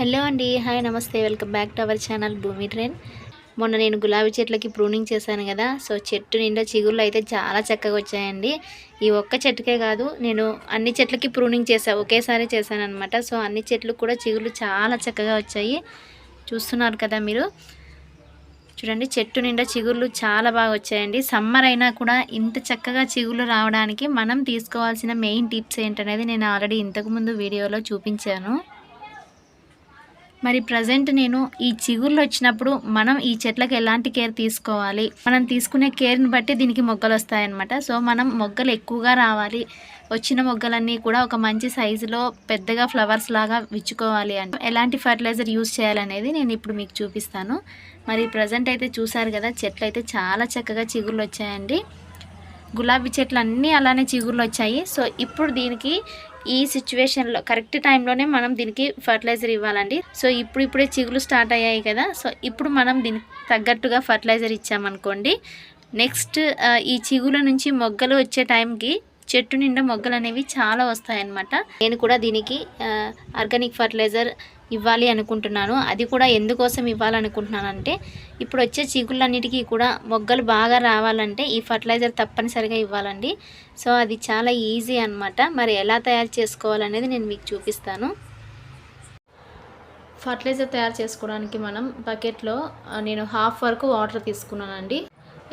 Hello అండి hi నమస్తే welcome back to our channel భూమి ట్రైన్ మొన్న నేను గులాబీ చెట్లకి ప్రూనింగ్ చేశాను కదా సో చెట్టు నిండా చిగుళ్ళు అయితే చాలా చక్కగా వచ్చాయండి. ఈ ఒక్క చెట్టుకే కాదు నేను అన్ని చెట్లకి ప్రూనింగ్ చేసా ఒకేసారి చేశాను అనమాట సో అన్ని చెట్లు కూడా చిగుళ్ళు చాలా చక్కగా వచ్చాయి. చూస్తున్నారు కదా మీరు? చూడండి చెట్టు నిండా చిగుళ్ళు చాలా బాగా వచ్చాయండి. సమ్మర్ అయినా కూడా ఇంత చక్కగా చిగుళ్ళు రావడానికి మనం తీసుకోవాల్సిన మెయిన్ టిప్స్ ఏంటనేది నేను ఆల్రెడీ ఇంతకుముందు వీడియోలో చూపించాను. మరి ప్రజెంట్ నేను ఈ చిగుళ్ళు వచ్చినప్పుడు మనం ఈ చెట్లకు ఎలాంటి కేర్ తీసుకోవాలి? మనం తీసుకునే కేర్ని బట్టి దీనికి మొగ్గలు వస్తాయన్నమాట. సో మనం మొగ్గలు ఎక్కువగా రావాలి. వచ్చిన మొగ్గలన్నీ కూడా ఒక మంచి సైజులో పెద్దగా ఫ్లవర్స్ లాగా విచ్చుకోవాలి అంటే ఎలాంటి ఫర్టిలైజర్ యూస్ చేయాలనేది నేను ఇప్పుడు మీకు చూపిస్తాను. మరి ప్రజెంట్ అయితే చూసారు కదా చెట్లు అయితే చాలా చక్కగా చిగుళ్ళు వచ్చాయండి. గులాబీ చెట్లు అన్నీ అలానే చిగుళ్ళు వచ్చాయి. సో ఇప్పుడు దీనికి ఈ సిచ్యువేషన్లో కరెక్ట్ టైంలోనే మనం దీనికి ఫర్టిలైజర్ ఇవ్వాలండి. సో ఇప్పుడు ఇప్పుడే చిగులు స్టార్ట్ అయ్యాయి కదా సో ఇప్పుడు మనం దీనికి తగ్గట్టుగా ఫర్టిలైజర్ ఇచ్చామనుకోండి నెక్స్ట్ ఈ చిగుల నుంచి మొగ్గలు వచ్చే టైంకి చెట్టు నిండా మొగ్గలు అనేవి చాలా వస్తాయన్నమాట. నేను కూడా దీనికి ఆర్గానిక్ ఫర్టిలైజర్ ఇవ్వాలి అనుకుంటున్నాను. అది కూడా ఎందుకోసం ఇవ్వాలనుకుంటున్నానంటే ఇప్పుడు వచ్చే చీకులన్నిటికీ కూడా మొగ్గలు బాగా రావాలంటే ఈ ఫర్టిలైజర్ తప్పనిసరిగా ఇవ్వాలండి. సో అది చాలా ఈజీ అనమాట మరి ఎలా తయారు చేసుకోవాలనేది నేను మీకు చూపిస్తాను. ఫర్టిలైజర్ తయారు చేసుకోవడానికి మనం బకెట్లో నేను హాఫ్ వరకు వాటర్ తీసుకున్నానండి.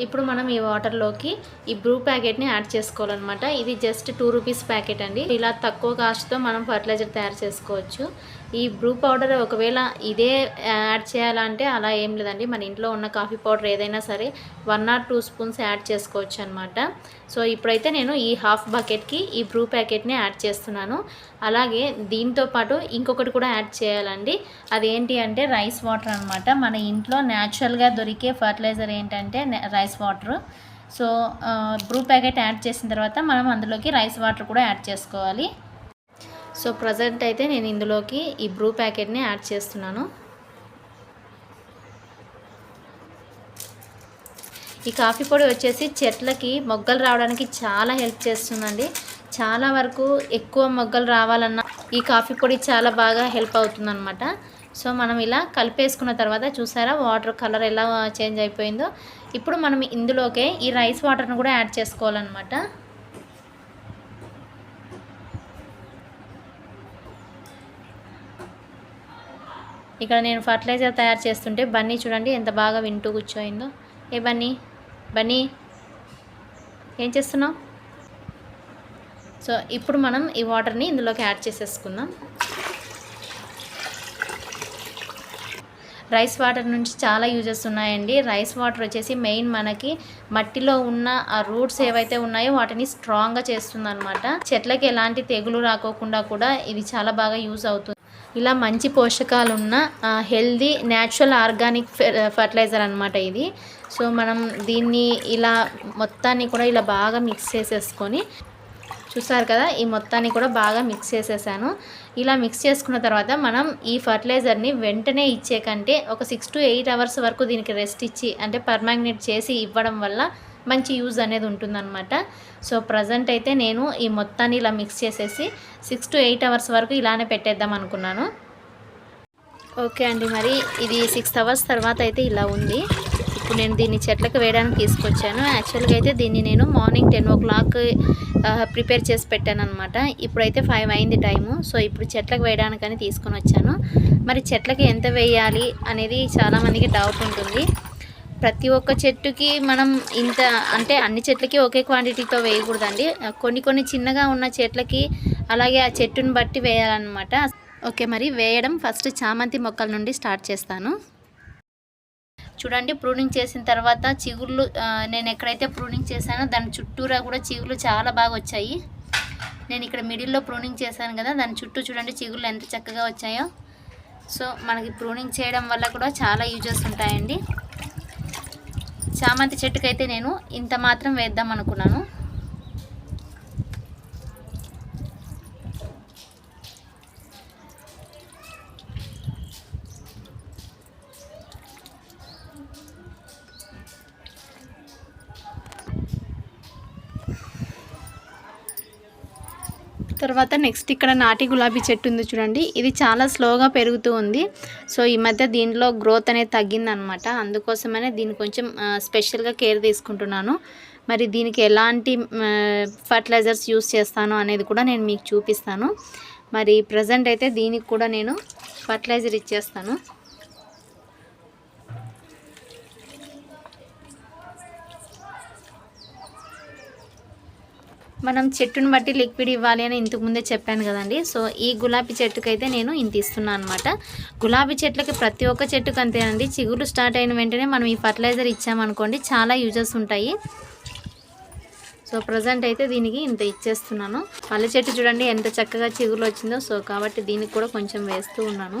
ఇప్పుడు మనం ఈ వాటర్లోకి ఈ బ్రూ ప్యాకెట్ని యాడ్ చేసుకోవాలన్నమాట. ఇది జస్ట్ టూ రూపీస్ ప్యాకెట్ అండి. ఇలా తక్కువ కాస్ట్తో మనం ఫర్టిలైజర్ తయారు చేసుకోవచ్చు. ఈ బ్రూ పౌడర్ ఒకవేళ ఇదే యాడ్ చేయాలంటే అలా ఏం లేదండి. మన ఇంట్లో ఉన్న కాఫీ పౌడర్ ఏదైనా సరే one or two spoons add చేసుకోవచ్చు అనమాట సో ఇప్పుడైతే నేను ఈ హాఫ్ బకెట్కి ఈ బ్రూ ప్యాకెట్ని యాడ్ చేస్తున్నాను. అలాగే దీంతో పాటు ఇంకొకటి కూడా యాడ్ చేయాలండి. అదేంటి అంటే రైస్ వాటర్ అనమాట మన ఇంట్లో న్యాచురల్గా దొరికే ఫర్టిలైజర్ ఏంటంటే rice water. So Bru packet add చేసిన తర్వాత మనం అందులోకి రైస్ వాటర్ కూడా యాడ్ చేసుకోవాలి. సో ప్రజెంట్ అయితే నేను ఇందులోకి ఈ బ్రూ ప్యాకెట్ని యాడ్ చేస్తున్నాను. ఈ కాఫీ పొడి వచ్చేసి చెట్లకి మొగ్గలు రావడానికి చాలా హెల్ప్ చేస్తుందండి. చాలా వరకు ఎక్కువ మొగ్గలు రావాలన్నా ఈ కాఫీ పొడి చాలా బాగా హెల్ప్ అవుతుందన్నమాట. సో మనం ఇలా కలిపేసుకున్న తర్వాత చూసారా వాటర్ కలర్ ఎలా చేంజ్ అయిపోయిందో. ఇప్పుడు మనం ఇందులోకే ఈ రైస్ వాటర్ను కూడా యాడ్ చేసుకోవాలన్నమాట. ఇక్కడ నేను ఫర్టిలైజర్ తయారు చేస్తుంటే బన్నీ చూడండి ఎంత బాగా వింటూ కూర్చోయిందో. ఏ బన్నీ? బన్నీ ఏం చేస్తున్నావు? సో ఇప్పుడు మనం ఈ వాటర్ని ఇందులోకి యాడ్ చేసేసుకుందాం. రైస్ వాటర్ నుంచి చాలా యూజెస్ ఉన్నాయండి. రైస్ వాటర్ వచ్చేసి మెయిన్ మనకి మట్టిలో ఉన్న ఆ రూట్స్ ఏవైతే ఉన్నాయో వాటిని స్ట్రాంగ్గా చేస్తుంది అనమాట చెట్లకి ఎలాంటి తెగులు రాకోకుండా కూడా ఇది చాలా బాగా యూజ్ అవుతుంది ఇలా మంచి పోషకాలు ఉన్న హెల్దీ న్యాచురల్ ఆర్గానిక్ ఫర్టిలైజర్ అనమాట ఇది. సో మనం దీన్ని ఇలా మొత్తాన్ని కూడా ఇలా బాగా మిక్స్ చేసేసుకొని చూసారు కదా ఈ మొత్తాన్ని కూడా బాగా మిక్స్ చేసేసాను. ఇలా మిక్స్ చేసుకున్న తర్వాత మనం ఈ ఫర్టిలైజర్ని వెంటనే ఇచ్చే కంటే ఒక సిక్స్ టు ఎయిట్ అవర్స్ వరకు దీనికి రెస్ట్ ఇచ్చి అంటే పర్మాగ్నేట్ చేసి ఇవ్వడం వల్ల మంచి యూజ్ అనేది ఉంటుందన్నమాట. సో ప్రజెంట్ అయితే నేను ఈ మొత్తాన్ని ఇలా మిక్స్ చేసేసి సిక్స్ టు ఎయిట్ అవర్స్ వరకు ఇలానే పెట్టేద్దాం అనుకున్నాను. ఓకే అండి మరి ఇది సిక్స్ అవర్స్ తర్వాత అయితే ఇలా ఉంది. ఇప్పుడు నేను దీన్ని చెట్లకు వేయడానికి తీసుకొచ్చాను. యాక్చువల్గా అయితే దీన్ని నేను morning ten o'clock prepare చేసి పెట్టాను అనమాట ఇప్పుడైతే ఫైవ్ అయింది టైము. సో ఇప్పుడు చెట్లకు వేయడానికని తీసుకొని వచ్చాను. మరి చెట్లకి ఎంత వేయాలి అనేది చాలామందికి డౌట్ ఉంటుంది. ప్రతి ఒక్క చెట్టుకి మనం ఇంత అంటే అన్ని చెట్లకి ఒకే క్వాంటిటీతో వేయకూడదండి. కొన్ని కొన్ని చిన్నగా ఉన్న చెట్లకి అలాగే ఆ చెట్టుని బట్టి వేయాలన్నమాట. ఓకే మరి వేయడం ఫస్ట్ చామంతి మొక్కల నుండి స్టార్ట్ చేస్తాను. చూడండి ప్రూనింగ్ చేసిన తర్వాత చిగుళ్ళు నేను ఎక్కడైతే ప్రూనింగ్ చేశానో దాని చుట్టూరా కూడా చిగుళ్ళు చాలా బాగా వచ్చాయి. నేను ఇక్కడ మిడిల్లో ప్రూనింగ్ చేశాను కదా దాని చుట్టూ చూడండి చిగుళ్ళు ఎంత చక్కగా వచ్చాయో. సో మనకి ప్రూనింగ్ చేయడం వల్ల కూడా చాలా యూజెస్ ఉంటాయండి. చామంతి చెట్టుకైతే నేను ఇంత మాత్రం వేద్దాం అనుకున్నాను. తర్వాత నెక్స్ట్ ఇక్కడ నాటి గులాబీ చెట్టు ఉంది చూడండి. ఇది చాలా స్లోగా పెరుగుతూ ఉంది. సో ఈ మధ్య దీనిలో గ్రోత్ అనేది తగ్గిందనమాట. అందుకోసమనే దీన్ని కొంచెం స్పెషల్గా కేర్ తీసుకుంటున్నాను. మరి దీనికి ఎలాంటి ఫర్టిలైజర్స్ యూస్ చేస్తాను అనేది కూడా నేను మీకు చూపిస్తాను. మరి ప్రజెంట్ అయితే దీనికి కూడా నేను ఫర్టిలైజర్ ఇచ్చేస్తాను. మనం చెట్టును బట్టి లిక్విడ్ ఇవ్వాలి అని ఇంతకు ముందే చెప్పాను కదండి. సో ఈ గులాబీ చెట్టుకైతే నేను ఇంత ఇస్తున్నాను అనమాట గులాబీ చెట్లకి ప్రతి ఒక్క చెట్టుకు అంతేనండి చిగురు స్టార్ట్ అయిన వెంటనే మనం ఈ ఫర్టిలైజర్ ఇచ్చామనుకోండి చాలా యూజెస్ ఉంటాయి. సో ప్రజెంట్ అయితే దీనికి ఇంత ఇచ్చేస్తున్నాను. పల్లె చెట్టు చూడండి ఎంత చక్కగా చిగురు వచ్చిందో. సో కాబట్టి దీనికి కూడా కొంచెం వేస్తూ ఉన్నాను.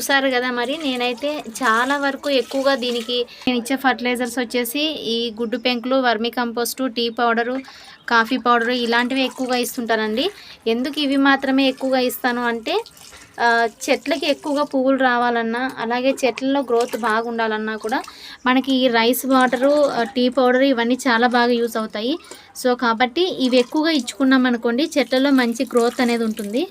చూసారు కదా మరి. నేనైతే చాలా వరకు ఎక్కువగా దీనికి నేను ఇచ్చే ఫర్టిలైజర్స్ వచ్చేసి ఈ గుడ్డు పెంకులు vermicompost tea powder coffee powder ఇలాంటివి ఎక్కువగా ఇస్తుంటానండి. ఎందుకు ఇవి మాత్రమే ఎక్కువగా ఇస్తాను అంటే చెట్లకి ఎక్కువగా పువ్వులు రావాలన్నా అలాగే చెట్లలో గ్రోత్ బాగుండాలన్నా కూడా మనకి ఈ రైస్ వాటరు టీ పౌడర్ ఇవన్నీ చాలా బాగా యూస్ అవుతాయి. సో కాబట్టి ఇవి ఎక్కువగా ఇచ్చుకున్నాం అనుకోండి చెట్లలో మంచి గ్రోత్ అనేది ఉంటుంది.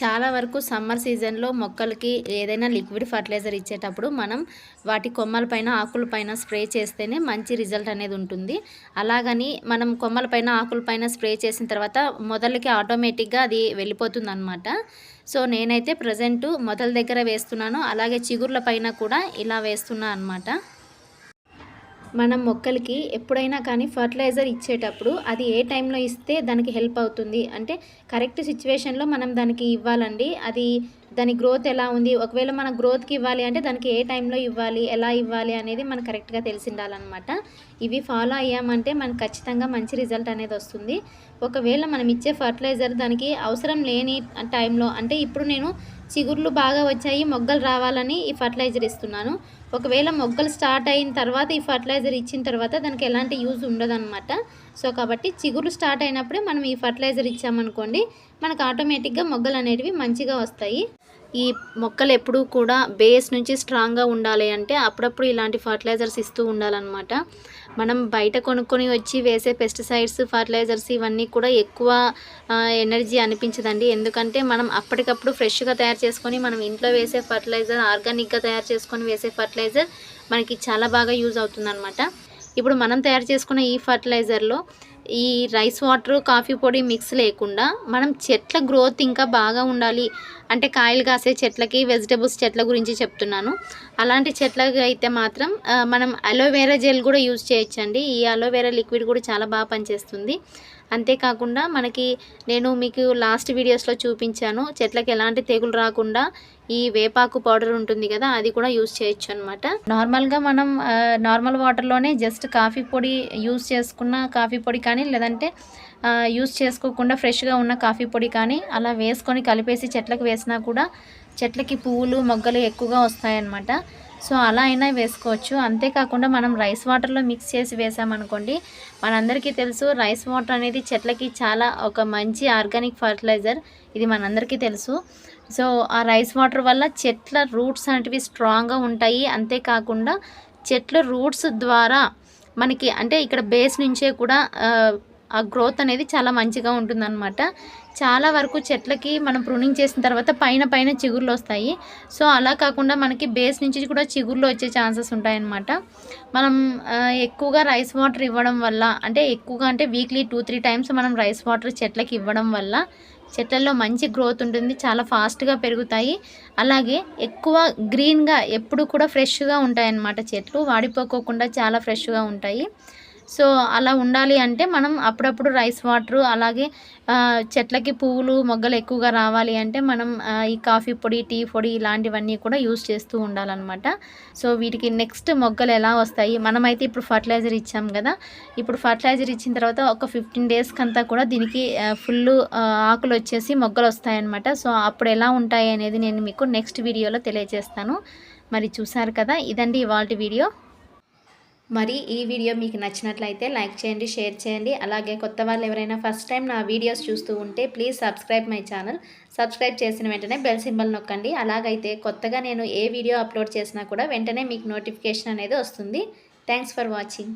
చాలా వరకు సమ్మర్ సీజన్లో మొక్కలకి ఏదైనా లిక్విడ్ ఫర్టిలైజర్ ఇచ్చేటప్పుడు మనం వాటి కొమ్మలపైన ఆకులపైన ఆకుల పైన స్ప్రే చేస్తేనే మంచి రిజల్ట్ అనేది ఉంటుంది. అలాగని మనం కొమ్మలపైన ఆకులపైన ఆకుల పైన స్ప్రే చేసిన తర్వాత మొదలకి ఆటోమేటిక్గా అది వెళ్ళిపోతుంది అనమాట సో నేనైతే ప్రజెంట్ మొదల దగ్గర వేస్తున్నాను. అలాగే చిగుర్ల పైన కూడా ఇలా వేస్తున్నా అనమాట మనం మొక్కలకి ఎప్పుడైనా కానీ ఫర్టిలైజర్ ఇచ్చేటప్పుడు అది ఏ టైంలో ఇస్తే దానికి హెల్ప్ అవుతుంది? అంటే కరెక్ట్ సిచ్యువేషన్లో మనం దానికి ఇవ్వాలండి. అది దాని గ్రోత్ ఎలా ఉంది? ఒకవేళ మన గ్రోత్కి ఇవ్వాలి అంటే దానికి ఏ టైంలో ఇవ్వాలి? ఎలా ఇవ్వాలి అనేది మనకు కరెక్ట్గా తెలిసి ఉండాలన్నమాట ఇవి ఫాలో అయ్యామంటే మనకు ఖచ్చితంగా మంచి రిజల్ట్ అనేది వస్తుంది. ఒకవేళ మనం ఇచ్చే ఫర్టిలైజర్ దానికి అవసరం లేని టైంలో అంటే ఇప్పుడు నేను చిగుర్లు బాగా వచ్చాయి మొగ్గలు రావాలని ఈ ఫర్టిలైజర్ ఇస్తున్నాను. ఒకవేళ మొగ్గలు స్టార్ట్ అయిన తర్వాత ఈ ఫర్టిలైజర్ ఇచ్చిన తర్వాత దానికి ఎలాంటి యూజ్ ఉండదన్నమాట. సో కాబట్టి చిగురు స్టార్ట్ అయినప్పుడే మనం ఈ ఫర్టిలైజర్ ఇచ్చామనుకోండి మనకు ఆటోమేటిక్గా మొగ్గలు అనేటివి మంచిగా వస్తాయి. ఈ మొక్కలు ఎప్పుడూ కూడా బేస్ నుంచి స్ట్రాంగ్గా ఉండాలి అంటే అప్పుడప్పుడు ఇలాంటి ఫర్టిలైజర్స్ ఇస్తూ ఉండాలన్నమాట. మనం బయట కొనుక్కొని వచ్చి వేసే పెస్టిసైడ్స్ ఫర్టిలైజర్స్ ఇవన్నీ కూడా ఎక్కువ ఎనర్జీ అనిపించదండి. ఎందుకంటే మనం అప్పటికప్పుడు ఫ్రెష్గా తయారు చేసుకొని మనం ఇంట్లో వేసే ఫర్టిలైజర్ ఆర్గానిక్గా తయారు చేసుకొని వేసే ఫర్టిలైజర్ మనకి చాలా బాగా యూజ్ అవుతుందన్నమాట. ఇప్పుడు మనం తయారు చేసుకున్న ఈ ఫర్టిలైజర్లో ఈ రైస్ వాటర్ కాఫీ పొడి మిక్స్ లేకుండా మనం చెట్ల గ్రోత్ ఇంకా బాగా ఉండాలి. అంటే కాయలు కాసే చెట్లకి వెజిటబుల్స్ చెట్ల గురించి చెప్తున్నాను. అలాంటి చెట్లకి అయితే మాత్రం మనం అలోవెరా జెల్ కూడా యూజ్ చేయొచ్చండి. ఈ అలోవెరా లిక్విడ్ కూడా చాలా బాగా పనిచేస్తుంది. అంతేకాకుండా మనకి నేను మీకు లాస్ట్ వీడియోస్లో చూపించాను. చెట్లకి ఎలాంటి తెగులు రాకుండా ఈ వేపాకు పౌడర్ ఉంటుంది కదా అది కూడా యూస్ చేయొచ్చు అనమాట నార్మల్గా మనం నార్మల్ వాటర్లోనే జస్ట్ కాఫీ పొడి యూస్ చేసుకున్న కాఫీ పొడి కానీ లేదంటే యూస్ చేసుకోకుండా ఫ్రెష్గా ఉన్న కాఫీ పొడి కానీ అలా వేసుకొని కలిపేసి చెట్లకు వేసినా కూడా చెట్లకి పువ్వులు మొగ్గలు ఎక్కువగా వస్తాయన్నమాట. సో అలా అయినా వేసుకోవచ్చు. అంతేకాకుండా మనం రైస్ వాటర్లో మిక్స్ చేసి వేసామనుకోండి మనందరికీ తెలుసు రైస్ వాటర్ అనేది చెట్లకి చాలా ఒక మంచి ఆర్గానిక్ ఫర్టిలైజర్. ఇది మనందరికీ తెలుసు. సో ఆ రైస్ వాటర్ వల్ల చెట్ల రూట్స్ అనేటివి స్ట్రాంగ్గా ఉంటాయి. అంతేకాకుండా చెట్ల రూట్స్ ద్వారా మనకి అంటే ఇక్కడ బేస్ నుంచే కూడా ఆ, గ్రోత్ అనేది చాలా మంచిగా ఉంటుందన్నమాట. చాలా వరకు చెట్లకి మనం ప్రూనింగ్ చేసిన తర్వాత పైన పైన చిగుర్లు వస్తాయి. సో అలా కాకుండా మనకి బేస్ నుంచి కూడా చిగుర్లు వచ్చే ఛాన్సెస్ ఉంటాయన్నమాట. మనం ఎక్కువగా రైస్ వాటర్ ఇవ్వడం వల్ల అంటే ఎక్కువగా అంటే వీక్లీ టూ త్రీ టైమ్స్ మనం రైస్ వాటర్ చెట్లకి ఇవ్వడం వల్ల చెట్లలో మంచి గ్రోత్ ఉంటుంది చాలా ఫాస్ట్గా పెరుగుతాయి. అలాగే ఎక్కువ గ్రీన్గా ఎప్పుడు కూడా ఫ్రెష్గా ఉంటాయన్నమాట చెట్లు వాడిపోకోకుండా చాలా ఫ్రెష్గా ఉంటాయి. సో అలా ఉండాలి అంటే మనం అప్పుడప్పుడు రైస్ వాటర్ అలాగే చెట్లకి పువ్వులు మొగ్గలు ఎక్కువగా రావాలి అంటే మనం ఈ కాఫీ పొడి టీ పొడి ఇలాంటివన్నీ కూడా యూస్ చేస్తూ ఉండాలన్నమాట. సో వీటికి నెక్స్ట్ మొగ్గలు ఎలా వస్తాయి? మనమైతే ఇప్పుడు ఫర్టిలైజర్ ఇచ్చాం కదా. ఇప్పుడు ఫర్టిలైజర్ ఇచ్చిన తర్వాత ఒక ఫిఫ్టీన్ డేస్కి అంతా కూడా దీనికి ఫుల్ ఆకులు వచ్చేసి మొగ్గలు వస్తాయన్నమాట. సో అప్పుడు ఎలా ఉంటాయి అనేది నేను మీకు నెక్స్ట్ వీడియోలో తెలియజేస్తాను. మరి చూసారు కదా ఇదండి ఇవాళ వీడియో. మరి ఈ వీడియో మీకు నచ్చినట్లయితే లైక్ చేయండి షేర్ చేయండి. అలాగే కొత్త వాళ్ళు ఎవరైనా ఫస్ట్ టైం నా వీడియోస్ చూస్తూ ఉంటే please subscribe my channel. Subscribe చేసిన వెంటనే బెల్ సింబల్ నొక్కండి. అలాగైతే కొత్తగా నేను ఏ వీడియో అప్లోడ్ చేసినా కూడా వెంటనే మీకు నోటిఫికేషన్ అనేది వస్తుంది. Thanks for watching.